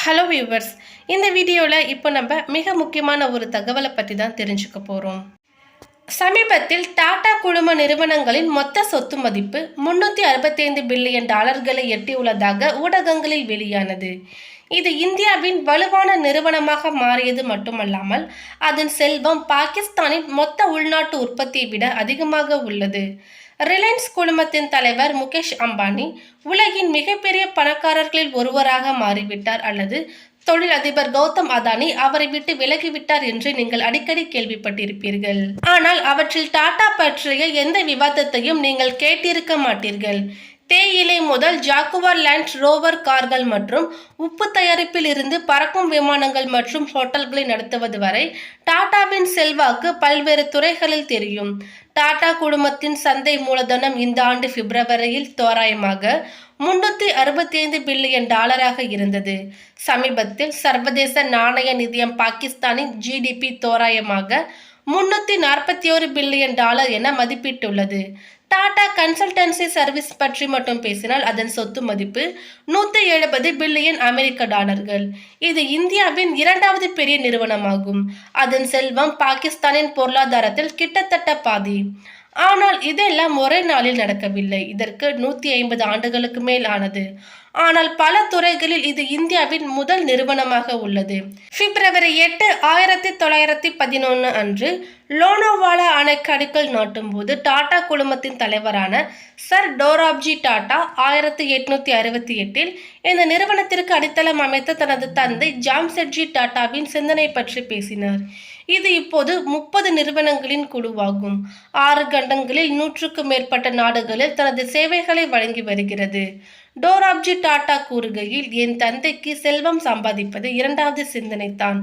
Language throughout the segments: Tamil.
ஹலோ வியூவர்ஸ் இந்த வீடியோவில் இப்போ நம்ம மிக முக்கியமான ஒரு தகவலை பற்றி தான் தெரிஞ்சுக்க போகிறோம் சமீபத்தில் டாடா குழும நிறுவனங்களின் மொத்த சொத்து மதிப்பு முன்னூற்றி அறுபத்தைந்து பில்லியன் டாலர்களை எட்டியுள்ளதாக ஊடகங்களில் வெளியானது. இது இந்தியாவின் வலுவான நிறுவனமாக மாறியது மட்டுமல்லாமல் அதன் செல்வம் பாகிஸ்தானின் மொத்த உள்நாட்டு உற்பத்தியை விட அதிகமாக உள்ளது. ரிலையன்ஸ் குழுமத்தின் தலைவர் முகேஷ் அம்பானி உலகின் மிகப்பெரிய பணக்காரர்களில் ஒருவராக மாறிவிட்டார் அல்லது தொழிலதிபர் கௌதம் அதானி அவரை விட்டு விலகிவிட்டார் என்று நீங்கள் அடிக்கடி கேள்விப்பட்டிருப்பீர்கள். ஆனால் அவற்றில் டாடா பற்றிய எந்த விவாதத்தையும் நீங்கள் கேட்டிருக்க மாட்டீர்கள். தேயிலை முதல் ஜாக்குவர் லேண்ட் ரோவர் கார்கள் மற்றும் உப்பு தயாரிப்பில் இருந்து பறக்கும் விமானங்கள் மற்றும் ஹோட்டல்களை நடத்துவது வரை டாடாவின் செல்வாக்கு பல்வேறு துறைகளில் தெரியும். டாடா குழுமத்தின் சந்தை மூலதனம் இந்த ஆண்டு பிப்ரவரியில் தோராயமாக முன்னூற்றி அறுபத்தி ஐந்து பில்லியன் டாலராக இருந்தது. சமீபத்தில் சர்வதேச நாணய நிதியம் பாகிஸ்தானின் ஜிடிபி தோராயமாக முன்னூற்றி நாற்பத்தி ஒரு பில்லியன் டாலர் என மதிப்பிட்டுள்ளது. டாடா கன்சல்டன்சி சர்வீஸ் பற்றி மட்டும் பேசினால் அதன் சொத்து மதிப்பு நூற்றி எழுபது பில்லியன் அமெரிக்க டாலர்கள். இது இந்தியாவின் இரண்டாவது பெரிய நிறுவனமாகும். அதன் செல்வம் பாகிஸ்தானின் பொருளாதாரத்தில் கிட்டத்தட்ட பாதி. ஆனால் இதெல்லாம் ஒரே நாளில் நடக்கவில்லை. இதற்கு நூற்றி ஐம்பது ஆண்டுகளுக்கு மேல் ஆனது ஆனால் பல துறைகளில் இது இந்தியாவின் முதல் நிறுவனமாக உள்ளது. பிப்ரவரி எட்டு ஆயிரத்தி தொள்ளாயிரத்தி பதினொன்று அன்று லோனோவாலா அணைக்கு அடிக்கல் நாட்டும் போது டாடா குழுமத்தின் தலைவரான சர் டோராப்ஜி டாடா ஆயிரத்தி எட்நூத்தி அறுபத்தி எட்டில் இந்த நிறுவனத்திற்கு அடித்தளம் அமைத்த தனது தந்தை ஜாம்செட்ஜி டாடாவின் சிந்தனை பற்றி பேசினார். இது இப்போது முப்பது நிறுவனங்களின் குழுவாகும். ஆறு கண்டங்களில் நூற்றுக்கும் மேற்பட்ட நாடுகளில் தனது சேவைகளை வழங்கி வருகிறது. டோராப்ஜி டாடா கூறுகையில் என் தந்தைக்கு செல்வம் சம்பாதிப்பது இரண்டாவது சிந்தனைதான்.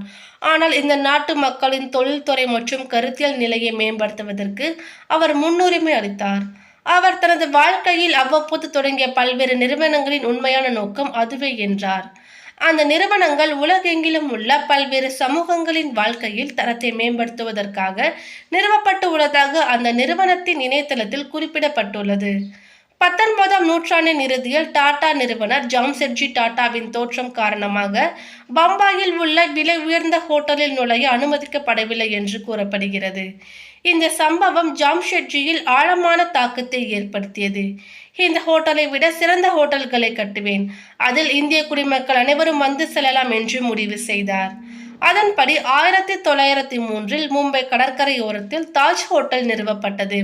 ஆனால் இந்த நாட்டு மக்களின் தொழில்துறை மற்றும் கருத்தியல் நிலையை மேம்படுத்துவதற்கு அவர் முன்னுரிமை அளித்தார். அவர் தனது வாழ்க்கையில் அவ்வப்போது தொடங்கிய பல்வேறு நிறுவனங்களின் உண்மையான நோக்கம் அதுவே என்றார். அந்த நிறுவனங்கள் உலகெங்கிலும் உள்ள பல்வேறு சமூகங்களின் வாழ்க்கையில் தரத்தை மேம்படுத்துவதற்காக நிறுவப்பட்டு உள்ளதாக அந்த நிறுவனத்தின் இணையதளத்தில் குறிப்பிடப்பட்டுள்ளது. பத்தொன்பதாம் நூற்றாண்டின் இறுதியில் டாடா நிறுவனர் ஜாம்செட்ஜி டாடாவின் தோற்றம் காரணமாக பம்பாயில் உள்ள விலை உயர்ந்த ஹோட்டலில் நுழைய அனுமதிக்கப்படவில்லை என்று கூறப்படுகிறது. இந்த சம்பவம் ஜாம்ஷெட்ஜியில் ஆழமான தாக்கத்தை ஏற்படுத்தியது. இந்த ஹோட்டலை விட சிறந்த ஹோட்டல்களை கட்டுவேன். அதில் இந்திய குடிமக்கள் அனைவரும் வந்து செல்லலாம் என்று முடிவு செய்தார். அதன்படி ஆயிரத்தி தொள்ளாயிரத்தி மூன்றில் மும்பை கடற்கரையோரத்தில் தாஜ் ஹோட்டல் நிறுவப்பட்டது.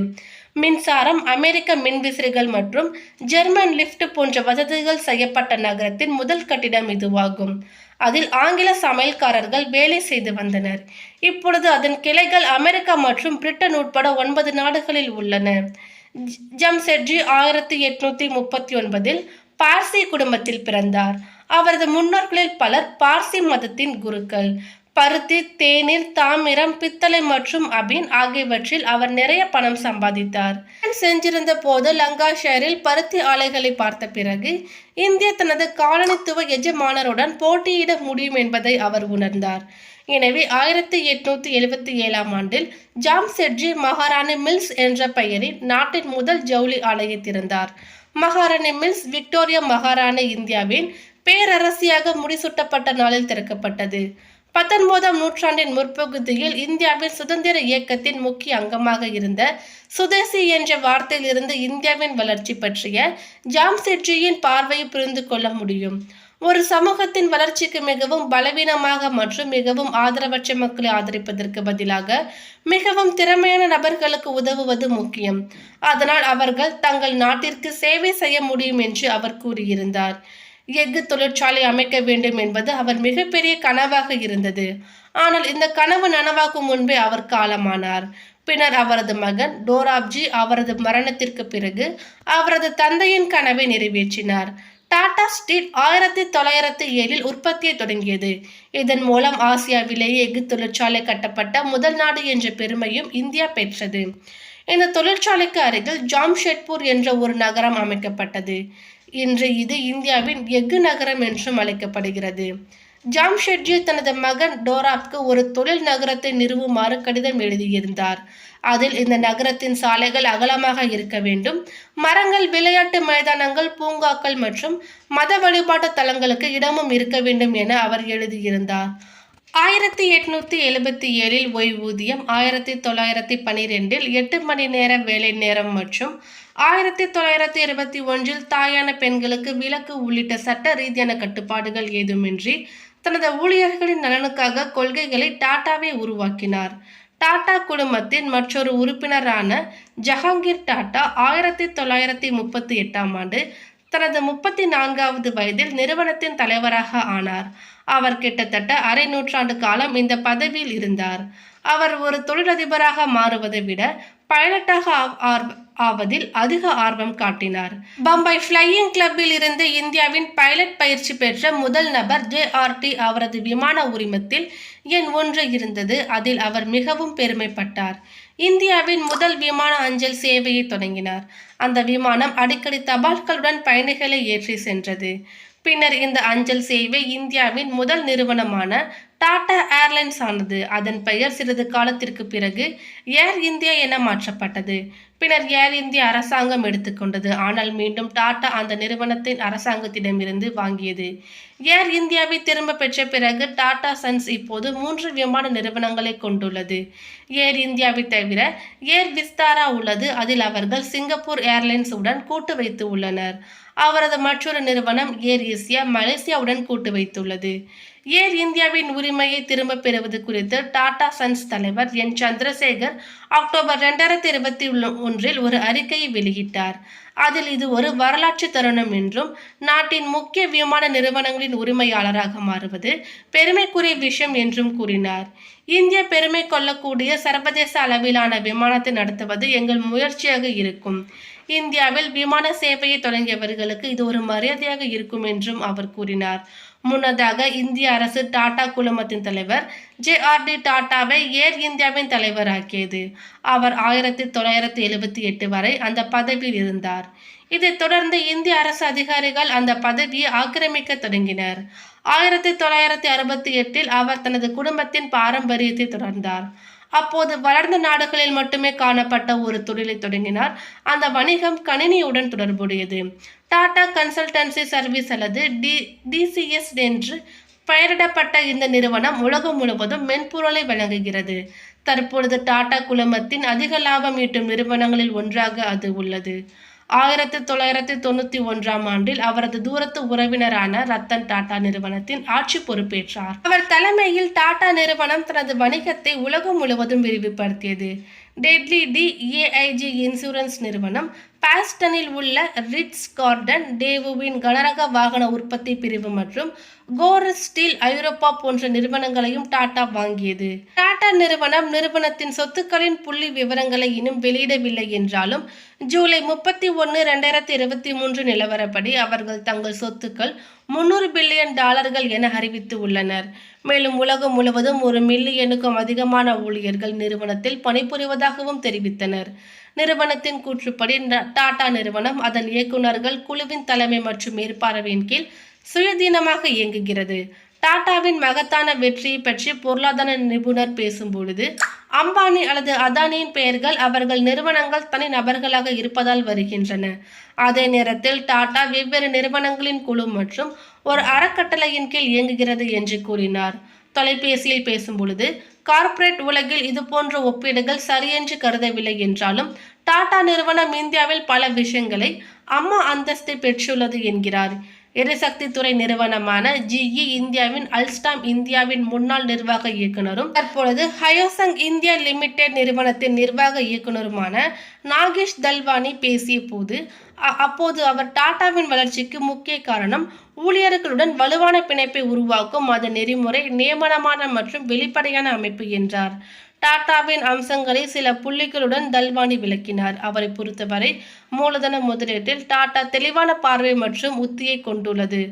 மின்சாரம் அமெரிக்க மின்விசிறிகள் மற்றும் ஜெர்மன் லிஃப்ட் போன்ற வசதிகள் செய்யப்பட்ட நகரத்தின் முதல் கட்டிடம் இதுவாகும். அதில் ஆங்கில சமையல்காரர்கள் வேலை செய்து வந்தனர். இப்பொழுது அதன் கிளைகள் அமெரிக்கா மற்றும் பிரிட்டன் உட்பட ஒன்பது நாடுகளில் உள்ளன. ஜம்செட்ஜி ஆயிரத்தி எட்நூத்தி முப்பத்தி ஒன்பதில் பார்சி குடும்பத்தில் பிறந்தார். அவரது முன்னோர்களில் பலர் பார்சி மதத்தின் குருக்கள். பருத்தி தேநீர் தாமிரம் பித்தளை மற்றும் அபின் ஆகியவற்றில் அவர் நிறைய பணம் சம்பாதித்தார். சென்றிருந்த போது லங்காஷரில் பருத்தி ஆலைகளை பார்த்த பிறகு இந்திய தனது காலனித்துவ எஜமானருடன் போட்டியிட முடியும் என்பதை அவர் உணர்ந்தார். எனவே ஆயிரத்தி எட்நூத்தி எழுபத்தி ஏழாம் ஆண்டில் ஜாம்செட்ஜி மகாராணி மில்ஸ் என்ற பெயரில் நாட்டின் முதல் ஜவுளி ஆலையை திறந்தார். மகாராணி மில்ஸ் விக்டோரியா மகாராணி இந்தியாவின் பேரரசியாக முடிசூட்டப்பட்ட நாளில் திறக்கப்பட்டது. பத்தொன்பதாம் நூற்றாண்டின் முற்பகுதியில் இந்தியாவின் சுதந்திர இயக்கத்தின் முக்கிய அங்கமாக இருந்த சுதேசி என்ற வார்த்தையில் இருந்து இந்தியாவின் வளர்ச்சி பற்றிய ஜாம்செட்ஜியின் பார்வையை புரிந்து கொள்ள முடியும். ஒரு சமூகத்தின் வளர்ச்சிக்கு மிகவும் பலவீனமாக மற்றும் மிகவும் ஆதரவற்ற மக்களை ஆதரிப்பதற்கு பதிலாக மிகவும் திறமையான நபர்களுக்கு உதவுவது முக்கியம். அதனால் அவர்கள் தங்கள் நாட்டிற்கு சேவை செய்ய முடியும் என்று அவர் கூறியிருந்தார். எஃகு தொழிற்சாலை அமைக்க வேண்டும் என்பது அவர் மிகப்பெரிய கனவாக இருந்தது. ஆனால் இந்த கனவு நனவாக்கும் முன்பே அவர் காலமானார். பின்னர் அவரது மகன் டோராப்ஜி அவரது மரணத்திற்கு பிறகு அவரது தந்தையின் கனவை நிறைவேற்றினார். டாடா ஸ்டீல் ஆயிரத்தி தொள்ளாயிரத்தி ஏழில் உற்பத்தியை தொடங்கியது. இதன் மூலம் ஆசியாவிலேயே எஃகு தொழிற்சாலை கட்டப்பட்ட முதல் நாடு என்ற பெருமையும் இந்தியா பெற்றது. இந்த தொழிற்சாலைக்கு அருகில் ஜாம்ஷெட்பூர் என்ற ஒரு நகரம் அமைக்கப்பட்டது. இன்று இது இந்தியாவின் எஃகு நகரம் என்றும் அழைக்கப்படுகிறது. ஜாம்ஷெட்ஜி தனது மகன் டோராப்க்கு ஒரு தொழில் நகரத்தை நிறுவுமாறு கடிதம் எழுதியிருந்தார். அதில் இந்த நகரத்தின் சாலைகள் அகலமாக இருக்க வேண்டும். மரங்கள் விளையாட்டு மைதானங்கள் பூங்காக்கள் மற்றும் மத வழிபாட்டு தலங்களுக்கு இடமும் இருக்க வேண்டும் என அவர் எழுதியிருந்தார். ஆயிரத்தி எட்நூத்தி எழுபத்தி ஏழில் ஓய்வூதியம் ஆயிரத்தி தொள்ளாயிரத்தி பனிரெண்டில் எட்டு மணி நேர வேலை நேரம் மற்றும் ஆயிரத்தி தொள்ளாயிரத்தி இருபத்தி ஒன்றில் தாயான பெண்களுக்கு விலக்கு உள்ளிட்ட சட்ட ரீதியான கட்டுப்பாடுகள் ஏதுமின்றி தனது ஊழியர்களின் நலனுக்காக கொள்கைகளை டாட்டாவே உருவாக்கினார். டாடா குழுமத்தின் மற்றொரு உறுப்பினரான ஜஹாங்கீர் டாடா ஆயிரத்தி தொள்ளாயிரத்தி முப்பத்தி எட்டாம் ஆண்டு தனது முப்பத்தி நான்காவது வயதில் நிறுவனத்தின் தலைவராக ஆனார். அவர் கிட்டத்தட்ட அரை நூற்றாண்டு காலம் இந்த பதவியில் இருந்தார். அவர் ஒரு தொழிலதிபராக மாறுவதை விட பைலட்டாக ஆவ்- ஆவதில் அதிக ஆர்வம் காட்டினார். பம்பாய் ஃப்ளையிங் கிளப்பில் இருந்து இந்தியாவின் பைலட் பயிற்சி பெற்ற முதல் நபர் ஜே ஆர் டி அவரது விமான உரிமத்தில் எண் ஒன்று இருந்தது. அதில் அவர் மிகவும் பெருமைப்பட்டார். இந்தியாவின் முதல் விமான அஞ்சல் சேவையை தொடங்கினார். அந்த விமானம் அடிக்கடி தபால்களுடன் பயணிகளை ஏற்றி சென்றது. பின்னர் இந்த அஞ்சல் சேவை இந்தியாவின் முதல் நிறுவனமான டாடா ஏர்லைன்ஸ் ஆனது அதன் பெயர் சிறிது காலத்திற்கு பிறகு ஏர் இந்தியா என மாற்றப்பட்டது. பின்னர் ஏர் இந்தியா அரசாங்கம் எடுத்துக்கொண்டது ஆனால் மீண்டும் டாடா அந்த நிறுவனத்தின் அரசாங்கத்திடமிருந்து வாங்கியது. ஏர் இந்தியாவை திரும்ப பெற்ற பிறகு டாடா சன்ஸ் இப்போது மூன்று விமான நிறுவனங்களை கொண்டுள்ளது. ஏர் இந்தியாவை தவிர ஏர் விஸ்தாரா உள்ளது. அதில் அவர்கள் சிங்கப்பூர் ஏர்லைன்ஸ் உடன் கூட்டு வைத்து உள்ளனர். அவரது மற்றொரு நிறுவனம் ஏர் ஏசியா மலேசியாவுடன் கூட்டு வைத்துள்ளது. ஏர் இந்தியாவின் உரிமையை திரும்பப் பெறுவது குறித்து டாடா சன்ஸ் தலைவர் என். சந்திரசேகர் அக்டோபர் ரெண்டாயிரத்தி இருபத்தி ஒன்றில் ஒரு அறிக்கையை வெளியிட்டார். அதில் இது ஒரு வரலாற்று தருணம் என்றும் நாட்டின் முக்கிய விமான நிறுவனங்களின் உரிமையாளராக மாறுவது பெருமைக்குரிய விஷயம் என்றும் கூறினார். இந்திய பெருமை கொள்ளக்கூடிய சர்வதேச அளவிலான விமானத்தை நடத்துவது எங்கள் முயற்சியாக இருக்கும். இந்தியாவில் விமான சேவையை தொடங்கியவர்களுக்கு இது ஒரு மரியாதையாக இருக்கும் என்றும் அவர் கூறினார். முன்னதாக இந்திய அரசு டாடா குழுமத்தின் தலைவர் ஜே ஆர் டி டாட்டாவை ஏர் இந்தியாவின் தலைவராக்கியது. அவர் ஆயிரத்தி தொள்ளாயிரத்தி எழுபத்தி எட்டு வரை அந்த பதவியில் இருந்தார். இதைத் தொடர்ந்து இந்திய அரசு அதிகாரிகள் அந்த பதவியை ஆக்கிரமிக்க தொடங்கினர். ஆயிரத்தி தொள்ளாயிரத்தி அறுபத்தி எட்டில் அவர் தனது குடும்பத்தின் பாரம்பரியத்தை தொடர்ந்தார். அப்போது வளர்ந்த நாடுகளில் மட்டுமே காணப்பட்ட ஒரு தொழிலை தொடங்கினார். அந்த வணிகம் கணினியுடன் தொடர்புடையது. டாடா கன்சல்டன்சி சர்வீஸ் அல்லது டி டிசிஎஸ் என்று பெயரிடப்பட்ட இந்த நிறுவனம் உலகம் முழுவதும் மென்பொருளை வழங்குகிறது. தற்பொழுது டாடா குழுமத்தின் அதிக லாபம் ஈட்டும் நிறுவனங்களில் ஒன்றாக அது உள்ளது. ஆயிரத்தி தொள்ளாயிரத்தி தொண்ணூத்தி ஒன்றாம் ஆண்டில் அவரது தூரத்து உறவினரான ரத்தன் டாடா நிறுவனத்தின் ஆட்சி பொறுப்பேற்றார். அவர் தலைமையில் டாடா நிறுவனம் தனது வணிகத்தை உலகம் முழுவதும் விரிவுபடுத்தியது. டெட்லி டி ஏஐஜி இன்சூரன்ஸ் நிறுவனம் பாஸ்டனில் உள்ள ரிட்ஸ் கார்டன் டேவுவின் கனரக வாகன உற்பத்தி பிரிவு மற்றும் கோரஸ் ஸ்டீல் ஐரோப்பா போன்ற நிறுவனங்களையும் டாடா வாங்கியது. டாடா நிறுவனம் நிறுவனத்தின் சொத்துக்களின் புள்ளி விவரங்களை இன்னும் வெளியிடவில்லை என்றாலும் ஜூலை முப்பத்தி ஒன்று ரெண்டாயிரத்தி இருபத்தி மூன்று நிலவரப்படி அவர்கள் தங்கள் சொத்துக்கள் முன்னூறு பில்லியன் டாலர்கள் என அறிவித்து உள்ளனர். மேலும் உலகம் முழுவதும் ஒரு மில்லியனுக்கும் அதிகமான ஊழியர்கள் நிறுவனத்தில் பணிபுரிவதாகவும் தெரிவித்தனர். நிறுவனத்தின் கூற்றுப்படி டாடா நிறுவனம் அதன் இயக்குநர்கள் குழுவின் தலைமை மற்றும் மேற்பார்வையின் கீழ் சுயதீனமாக இயங்குகிறது. டாடாவின் மகத்தான வெற்றியை பற்றி பொருளாதார நிபுணர் பேசும்பொழுது அம்பானி அல்லது அதானியின் பெயர்கள் அவர்கள் நிறுவனங்கள் தனி நபர்களாக இருப்பதால் வருகின்றன. அதே நேரத்தில் டாடா வெவ்வேறு நிறுவனங்களின் குழு மற்றும் ஒரு அறக்கட்டளையின் கீழ் இயங்குகிறது என்று கூறினார். தொலைபேசியில் பேசும்பொழுது கார்ப்பரேட் உலகில் இதுபோன்ற ஒப்பீடுகள் சரியென்று கருதவில்லை என்றாலும் டாடா நிறுவனம் இந்தியாவில் பல விஷயங்களை அம்மா அந்தஸ்தை பெற்றுள்ளது என்கிறார். எரிசக்தி துறை நிறுவனமான ஜிஇ இந்தியாவின் அல்ஸ்டாம் இந்தியாவின் முன்னாள் நிர்வாக இயக்குனரும் தற்பொழுது ஹயோசங் இந்தியா லிமிடெட் நிறுவனத்தின் நிர்வாக இயக்குனருமான நாகேஷ் தல்வானி பேசிய போது அ- அப்போது அவர் டாடாவின் வளர்ச்சிக்கு முக்கிய காரணம் ஊழியர்களுடன் வலுவான பிணைப்பை உருவாக்கும் அதன் நெறிமுறை நியமனமான மற்றும் வெளிப்படையான அமைப்பு என்றார். டாடாவின் அம்சங்களை சில புள்ளிகளுடன் தல்வானி விளக்கினார். அவரை பொறுத்தவரை மூலதன முதலீட்டில் டாடா தெளிவான பார்வை மற்றும் உத்தியை கொண்டுள்ளது.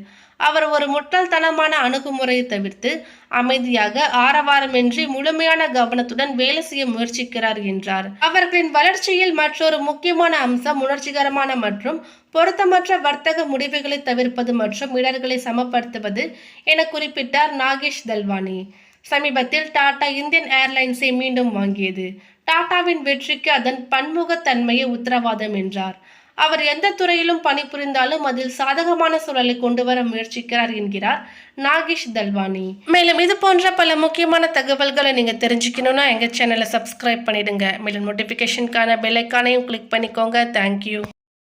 அவர் ஒரு முட்டாள்தனமான அணுகுமுறையை தவிர்த்து அமைதியாக ஆரவாரமின்றி முழுமையான கவனத்துடன் வேலை செய்ய முயற்சிக்கிறார் என்றார். அவர்களின் வளர்ச்சியில் மற்றொரு முக்கியமான அம்சம் உணர்ச்சிகரமான மற்றும் பொருத்தமற்ற வர்த்தக முடிவுகளை தவிர்ப்பது மற்றும் இடர்களை சமப்படுத்துவது என குறிப்பிட்டார் நாகேஷ் தல்வானி. சமீபத்தில் டாடா இந்தியன் ஏர்லைன்ஸை மீண்டும் வாங்கியது. டாடாவின் வெற்றிக்கு அதன் பன்முகத்தன்மையை உத்தரவாதம் என்றார். அவர் எந்த துறையிலும் பணிபுரிந்தாலும் அதில் சாதகமான சூழலை கொண்டு வர முயற்சிக்கிறார் என்கிறார் நாகேஷ் தல்வானி. மேலும் இது போன்ற பல முக்கியமான தகவல்களை நீங்கள் தெரிஞ்சுக்கணும்னா எங்கள் சேனலை சப்ஸ்கிரைப் பண்ணிடுங்க. மேலும் நோட்டிஃபிகேஷனுக்கான பெல் ஐக்கானையும் கிளிக் பண்ணிக்கோங்க. Thank you